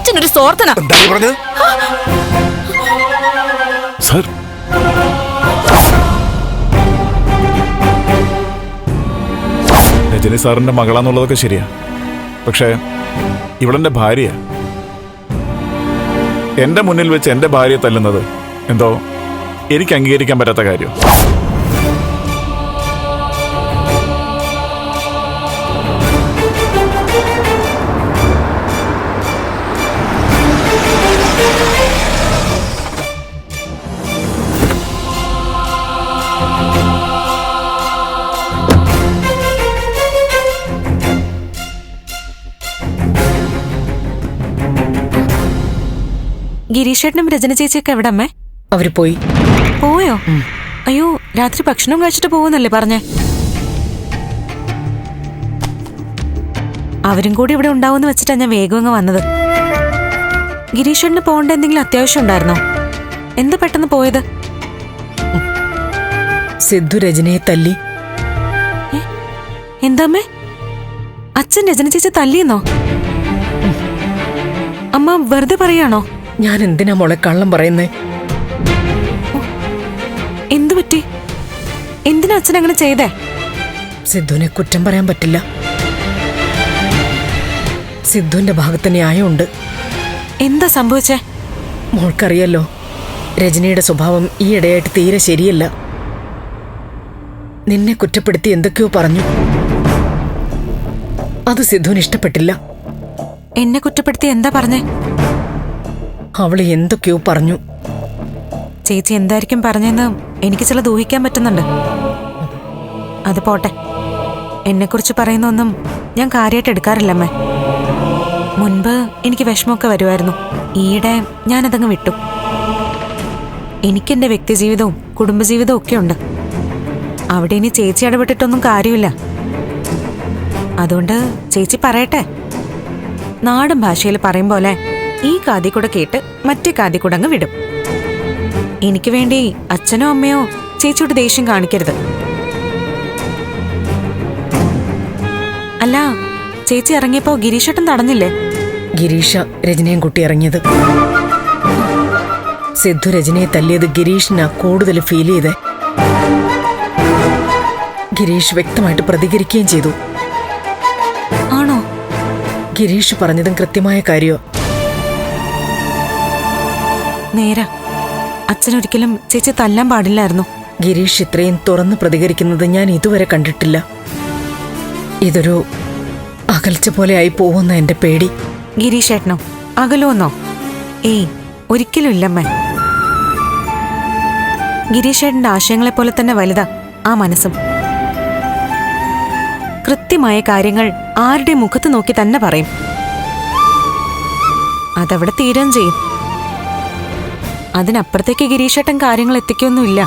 അച്ഛനൊരു സോർത്തന സർ. രജനി സാറിന്റെ മകളാന്നുള്ളതൊക്കെ ശരിയാ. പക്ഷേ ഇവളെന്റെ ഭാര്യ എന്റെ മുന്നിൽ വെച്ച് എന്റെ ഭാര്യയെ തല്ലുന്നത് എന്തോ എനിക്ക് അംഗീകരിക്കാൻ പറ്റാത്ത കാര്യം. ഗിരീഷേട്ടനും രചന ചേച്ചിയൊക്കെ എവിടെ അമ്മേ അവർ പോയി. പോയോ? അയ്യോ രാത്രി ഭക്ഷണം കഴിച്ചിട്ട് പോവുന്നല്ലേ പറഞ്ഞേ? അവരും കൂടി ഇവിടെ ഉണ്ടാവുമെന്ന് വെച്ചിട്ടാ ഞാൻ വേഗം അങ്ങ് വന്നത്. ഗിരീഷേട്ടന് പോകേണ്ട എന്തെങ്കിലും അത്യാവശ്യം ഉണ്ടായിരുന്നോ? എന്ത് പെട്ടെന്ന് പോയത്? സിദ്ധു രജനയെ തല്ലി. എന്താമ്മേ? അച്ഛൻ രജന ചേച്ചി തല്ലിയെന്നോ? അമ്മ വെറുതെ പറയാണോ? ഞാൻ എന്തിനാ മോളെ കള്ളം പറയുന്നേ? എന്തു പറ്റി? എന്തിനാ അച്ഛൻ അങ്ങനെ ചെയ്തേ? സിദ്ധുവിനെ കുറ്റം പറയാൻ പറ്റില്ല. സിദ്ധുവിന്റെ ഭാഗത്ത് ന്യായമുണ്ട്. എന്താ സംഭവിച്ചേ? മോൾക്കറിയല്ലോ രജനിയുടെ സ്വഭാവം ഈ ഇടയായിട്ട് തീരെ ശരിയല്ല. നിന്നെ കുറ്റപ്പെടുത്തി എന്തൊക്കെയോ പറഞ്ഞു. അത് സിദ്ധുവിന് ഇഷ്ടപ്പെട്ടില്ല. എന്നെ കുറ്റപ്പെടുത്തി എന്താ പറഞ്ഞേ? അവൾ എന്തൊക്കെയോ പറഞ്ഞു. ചേച്ചി എന്തായിരിക്കും പറഞ്ഞെന്ന് എനിക്ക് ചില ദൂഹിക്കാൻ പറ്റുന്നുണ്ട്. അത് പോട്ടെ. എന്നെക്കുറിച്ച് പറയുന്നൊന്നും ഞാൻ കാര്യമായിട്ട് എടുക്കാറില്ലമ്മേ. മുൻപ് എനിക്ക് വിഷമമൊക്കെ വരുമായിരുന്നു. ഈയിടെ ഞാനതങ്ങ് വിട്ടു. എനിക്കെന്റെ വ്യക്തിജീവിതവും കുടുംബജീവിതവും ഒക്കെ ഉണ്ട്. അവിടെ ഇനി ചേച്ചി ഇടപെട്ടിട്ടൊന്നും കാര്യമില്ല. അതുകൊണ്ട് ചേച്ചി പറയട്ടെ. നാടൻ ഭാഷയിൽ പറയും പോലെ ഈ കാതിക്കുട കൂടെ കേട്ട് മറ്റേ കാതിക്കുടങ്ങ് കൂടെ വിടും. എനിക്ക് വേണ്ടി അച്ഛനോ അമ്മയോ ചേച്ചിയുടെ ദേഷ്യം കാണിക്കരുത്. അല്ല ചേച്ചി ഇറങ്ങിയപ്പോ ഗിരീഷേട്ടൻ തടഞ്ഞില്ലേ ഗിരീഷ രജനയും കുട്ടി ഇറങ്ങിയത്. സിദ്ധു രജനയെ തല്ലിയത് ഗിരീഷിനാ കൂടുതൽ ഫീൽ ചെയ്തേ. ഗിരീഷ് വ്യക്തമായിട്ട് പ്രതികരിക്കുകയും ചെയ്തു. ആണോ? ഗിരീഷ് പറഞ്ഞതും കൃത്യമായ കാര്യോ? നേരാ. അച്ഛനൊരിക്കലും ചേച്ചി തല്ലാൻ പാടില്ലായിരുന്നു. ഗിരീഷ് ഇത്രയും തുറന്ന് പ്രതികരിക്കുന്നത് ഞാൻ ഇതുവരെ കണ്ടിട്ടില്ല. ഇതൊരു അകൽച്ച പോലെ ആയി പോവുന്ന എന്റെ പേടി. ഗിരീഷ് ഏട്ടനോ? അകലോന്നോ ഏയ് ഒരിക്കലും ഇല്ലമ്മ. ഗിരീഷ് ഏട്ടന്റെ ആശയങ്ങളെ പോലെ തന്നെ വലുതാ ആ മനസ്സും. കൃത്യമായ കാര്യങ്ങൾ ആരുടെ മുഖത്ത് നോക്കി തന്നെ പറയും. അതവിടെ തീരാൻ ചെയ്യും. അതിനപ്പുറത്തേക്ക് ഗിരീഷേട്ടൻ കാര്യങ്ങൾ എത്തിക്കൊന്നുമില്ല.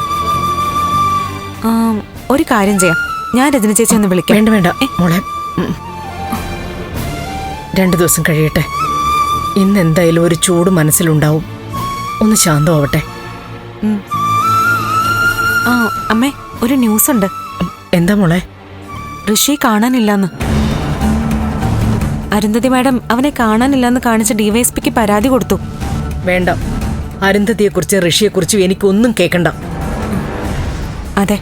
ഒരു കാര്യം ചെയ്യാം. ഞാൻ രജന ചേച്ചി ഒന്ന് വിളിക്കാം. വേണ്ട വേണ്ട. മോളെ. രണ്ടു ദിവസം കഴിയട്ടെ. ഇന്ന് എന്തായാലും ഒരു ചൂട് മനസ്സിലുണ്ടാവും. ഒന്ന് ശാന്തമാവട്ടെ. ആ അമ്മേ ഒരു ന്യൂസ് ഉണ്ട് എന്താ മോളെ? ഋഷി കാണാനില്ലെന്ന്. അരുന്ധതി മാഡം അവനെ കാണാനില്ലെന്ന് കാണിച്ച് ഡിവൈഎസ്പിക്ക് പരാതി കൊടുത്തു. വേണ്ട. അരുന്ധതിയെക്കുറിച്ച് ഋഷിയെക്കുറിച്ചും എനിക്കൊന്നും കേൾക്കണ്ട അതെ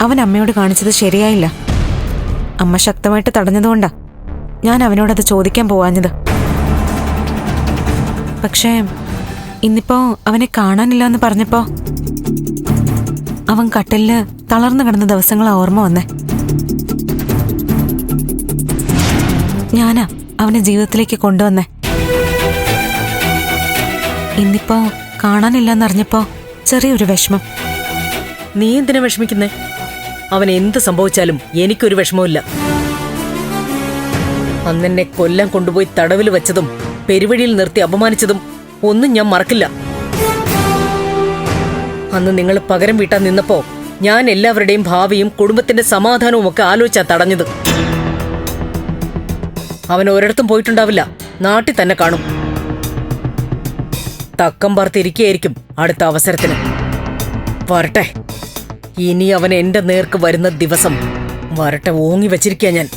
അവൻ അമ്മയോട് കാണിച്ചത് ശരിയായില്ല. അമ്മ ശക്തമായിട്ട് തടഞ്ഞതുകൊണ്ടാ. ഞാൻ അവനോടത് ചോദിക്കാൻ പോവാഞ്ഞത്. പക്ഷേ ഇന്നിപ്പോ അവനെ കാണാനില്ല എന്ന് പറഞ്ഞപ്പോ അവൻ കട്ടിലിൽ തളർന്നു കിടന്ന ദിവസങ്ങളാ ഓർമ്മ വന്നേ. ഞാനാ അവനെ ജീവിതത്തിലേക്ക് കൊണ്ടുവന്നേ. ഇന്നിപ്പോ കാണാനില്ലെന്നറിഞ്ഞപ്പോ ചെറിയൊരു വിഷമം. നീ എന്തിനാ വിഷമിക്കുന്നേ? അവൻ എന്ത് സംഭവിച്ചാലും എനിക്കൊരു വിഷമമില്ല അന്നെന്നെ കൊല്ലം കൊണ്ടുപോയി തടവിൽ വെച്ചതും പെരുവഴിയിൽ നിർത്തി അപമാനിച്ചതും ഒന്നും ഞാൻ മറക്കില്ല. അന്ന് നിങ്ങൾ പകരം വീട്ടാൻ നിന്നപ്പോ ഞാൻ എല്ലാവരുടെയും ഭാവിയും കുടുംബത്തിന്റെ സമാധാനവും ഒക്കെ ആലോചിച്ചാ തടഞ്ഞത്. അവൻ ഒരിടത്തും പോയിട്ടുണ്ടാവില്ല. നാട്ടിൽ തന്നെ കാണും. തക്കം പാർത്തിരിക്കുകയായിരിക്കും അടുത്ത അവസരത്തിന്. വരട്ടെ. ഇനി അവൻ എന്റെ നേർക്ക് വരുന്ന ദിവസം വരട്ടെ ഓങ്ങി വെച്ചിരിക്കുക ഞാൻ.